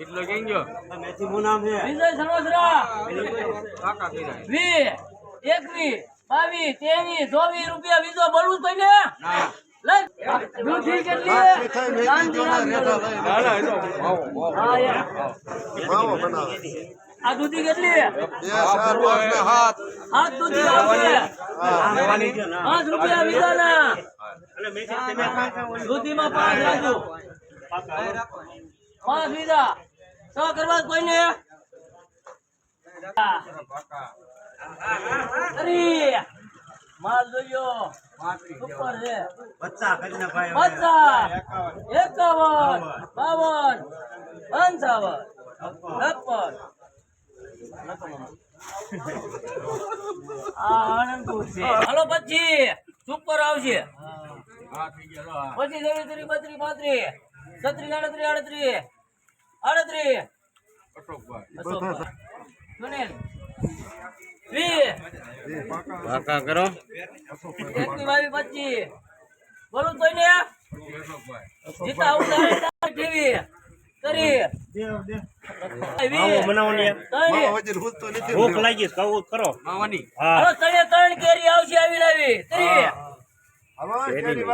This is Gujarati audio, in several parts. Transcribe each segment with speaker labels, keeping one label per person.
Speaker 1: એટલો કેમ ગયો?
Speaker 2: વિજય સરોસરા
Speaker 1: કાકા કીધા.
Speaker 2: વી એકવી બાવી તેવી ચોવીસ રૂપિયા બીજો બોલવું તો ને?
Speaker 1: ના.
Speaker 2: લઈ. દૂધી કેટલી?
Speaker 1: ના એ તો
Speaker 3: બનાવે.
Speaker 2: આ દૂધી કેટલી?
Speaker 3: બે ચાર પાંચ ને સાત
Speaker 2: હાથ દૂધી આવશે. પાંચ રૂપિયા બીજાના. દૂધીમાં પાંચ રાજુ પાંચ બીજા. છ કરવા કોઈને? અરે માલ જોયો. ઉપર છે. હાલો પછી સુપર આવશે. પછી ત્રી બત્રી પાંત્રી. છત્રી આડત્રી આડત્રી. આડત્રી સુનિલ. વીસ.
Speaker 1: કરો.
Speaker 2: એકવી બાવી પચીસ. બોલું તો ને જીતા ઉતારી ટીવી. કરી.
Speaker 4: ભૂખ લાગી કરો.
Speaker 1: માવાની.
Speaker 2: ત્રણે ત્રણ કેરી આવશે આવી. લાવી ત્રી
Speaker 3: કેરી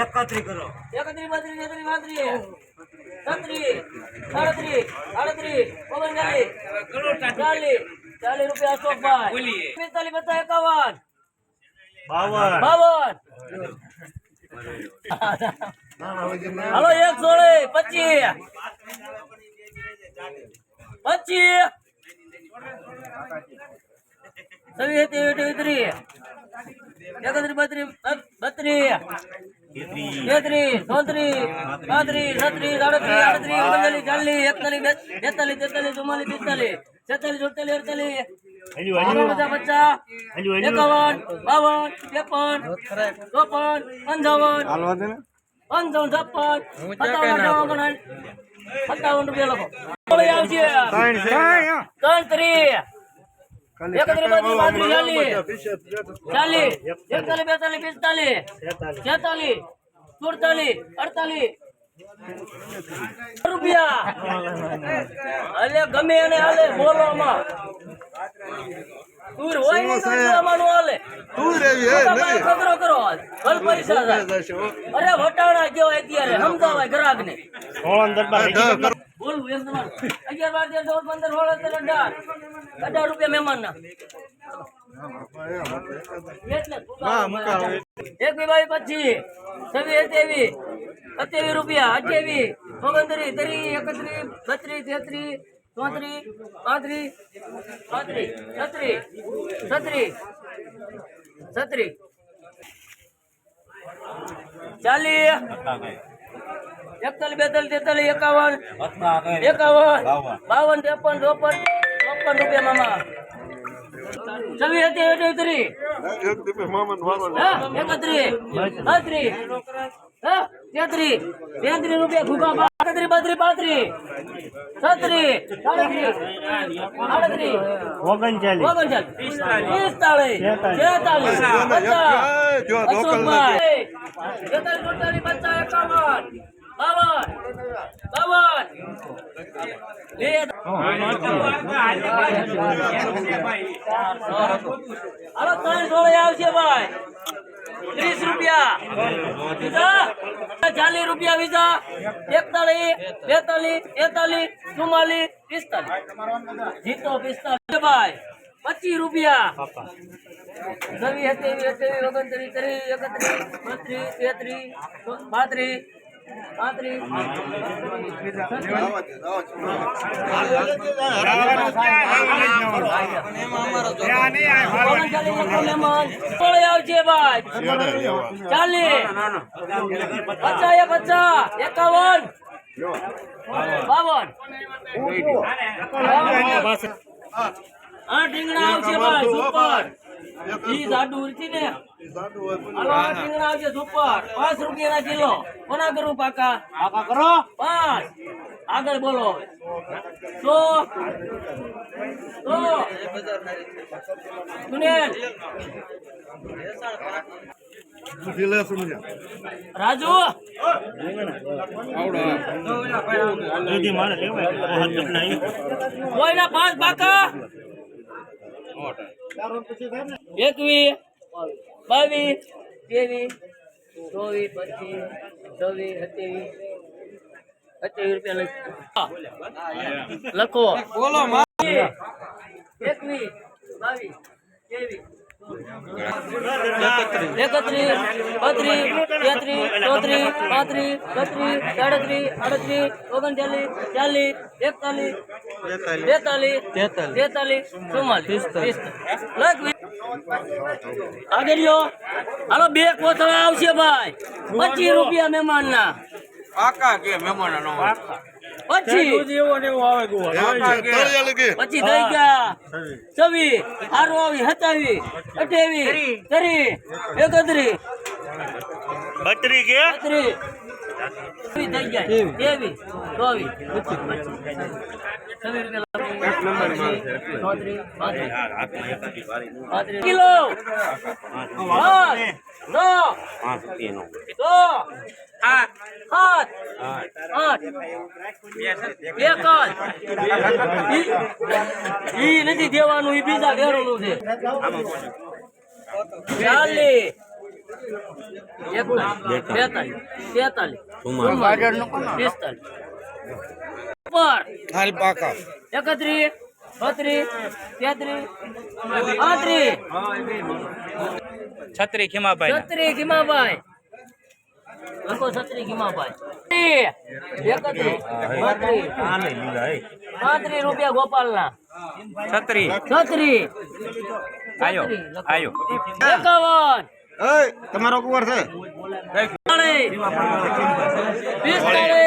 Speaker 4: એકત્રી કરો.
Speaker 2: એકત્રી બત્રી સાડત્રીસ આડત્રીસ ઓગણચાલીસ ચાલીસ ચાલીસ રૂપિયા અશોકભાઈ પિસ્તાલીસ પચાસ એકાવન.
Speaker 4: બાવન.
Speaker 2: બાવન. હાલો એક સોળે પચીસ. પચીસ છવ્વીસ ત્રેવીસ ત્રીસ એકત્રીસ બત્રીસ બત્રીસ. તેત્રીસ. ચોત્રીસ પાંત્રીસ છત્રીસ આડત્રીસ આડત્રીસ ઓગણચાલીસ ચાલીસ એકતાલીસ બેતાલીસ તેતાલીસ ચુમ્માલીસ પિસ્તાલીસ છેતાલીસ અડતાલીસ. અડતાલીસ એકાવન બાવન ત્રેપન ચોપન પંચાવન પંચાવન છપ્પન સત્તાવન અઠાવન ઓગણસાઠ. સત્તાવન રૂપિયા લખો. આવશે ત્રણ પાંત્રીસ ચાલીસ. એકતાલીસ. બેતાલીસ પિસ્તાલીસ. છેતાલીસ. સુડતાલીસ. અડતાલીસ. રૂપિયા. અલે ગમે એને હાલે બોલવામાં. તું હોય ને તો બોલવાનું હાલે.
Speaker 3: તું રેવી, હે,
Speaker 2: ખોટા ખતરો કરો ભલ પૈસા થાય.
Speaker 3: જશે, હો.
Speaker 2: અરે વટાણા કેવો અત્યારે સમજાવાય ગ્રાહક ને
Speaker 4: સોળન દરબાર હજી
Speaker 3: દસ
Speaker 4: કરો.
Speaker 2: બોલવું એમ તમારું. અગિયાર બાર તેર ચૌદ પંદર સોળ સત્તર અઢાર અઢાર રૂપિયા મહેમાન ના એક બાવી છવ્વીસ સત્યાવીસ રૂપિયા અઠ્યાવીસ ઓગણત્રીસ ત્રીસ એકત્રીસ બત્રીસ તેત્રીસ ચોત્રીસ પાંત્રીસ પાંત્રીસ છત્રીસ છત્રીસ છત્રીસ ચાલીસ. એકતાલીસ બેતાલીસ એકાવન. એકાવન. બાવન ત્રેપન ચોપન ચોપન રૂપિયા મામા. છવ્વીસ સત્યાવીસ ત્રીસ
Speaker 3: એક દીપે મામાને વાળવાનો.
Speaker 2: હા, એકત્રીસ, બત્રીસ, તેત્રીસ, તેત્રીસ રૂપિયા ઘૂઘા બા- એકત્રીસ, બત્રીસ, પાંત્રીસ, છત્રીસ, સાડત્રીસ, આડત્રીસ,
Speaker 4: ઓગણચાલીસ.
Speaker 2: ઓગણચાલીસ, પિસ્તાળીસ, છેતાલીસ, અશોકભાઈ, તેતાલીસ, સુડતાલીસ, પચાસ, એકાવન, બાવન, બાવન, હાલો ત્રણ સોળે આવશે ભાઈ. ચાલીસ રૂપિયા વિઝા એકતાલીસ, બેતાલીસ તેતાલીસ ચુમ્માલીસ, પિસ્તાલીસ. જીતો પિસ્તાલીસ. ભાઈ, પચીસ રૂપિયા. છવ્વીસ સત્યાવીસ અઠ્યાવીસ ઓગણત્રીસ ત્રીસ એકત્રીસ બત્રીસ તેત્રીસ પાંત્રીસ ચાલીસ પચાસ એ પચાસ એકાવન બાવન આ ઢીંગણા આવશે ભાઈ સુપર ઈ જાડુ નથી ને ટીંગણા આવશે સુપર. પાંચ રૂપિયાના કિલો. કોના કરું પાકા?
Speaker 4: પાકા કરો.
Speaker 2: પાંચ. આગળ બોલો. સો. સો. સુનિલ.
Speaker 3: ને.
Speaker 2: રાજુ
Speaker 4: નહીં
Speaker 2: કોઈના પાંચ પાકા? એકવીસ. બાવીસ ત્રેવીસ ચોવીસ પચીસ છવ્વીસ સત્યાવીસ સત્યાવીસ રૂપિયા લખો.
Speaker 1: બોલો
Speaker 2: એકવીસ બાવીસ ત્રેવીસ એકત્રીસ બત્રીસ તેત્રીસ ચોત્રીસ પાંત્રીસ છત્રીસ સાડત્રીસ આડત્રીસ ઓગણચાલીસ ચાલીસ એકતાલીસ બેતાલીસ તેતાલીસ ચુમ્માલીસ આગળ હાલો બે કોથળા આવશે ભાઈ પચીસ રૂપિયા મહેમાન ના
Speaker 1: કે મહેમાન નો
Speaker 2: પછી
Speaker 3: તળિયા લગી.
Speaker 2: પછી થઈ ગયા. છવ્વીસ આરો આવી સત્તાવીસ અઠાવીસ ત્રીસ એકત્રીસ
Speaker 4: બત્રી કે?
Speaker 2: ત્રીસ થઈ ગયા. ત્રેવીસ ચોવીસ છવ્વીસ રૂપિયા ચોત્રીસ પાંત્રીસ પાંત્રીસ કિલો. પાંચ છ આઠ આઠ એકાદ ઈ- નથી દેવાનું ઈ બીજા ઘેરનું છે. ચાલીસ. બેતાલીસ. તેતાલીસ પિસ્તાલીસ. ઉપર.
Speaker 1: હાલ પાકા
Speaker 2: એકત્રીસ બત્રીસ તેત્રીસ પાંત્રીસ
Speaker 4: છત્રી ખીમાભાઈ
Speaker 2: છત્રી ખીમાભાઈ. લખો છત્રી બત્રીસ પાંત્રીસ રૂપિયા ગોપાલના.
Speaker 4: છત્રી.
Speaker 2: છત્રી.
Speaker 4: આયો આયો.
Speaker 2: એકાવન.
Speaker 1: તમારો કુંવર છે.
Speaker 2: પિસ્તાળીસ.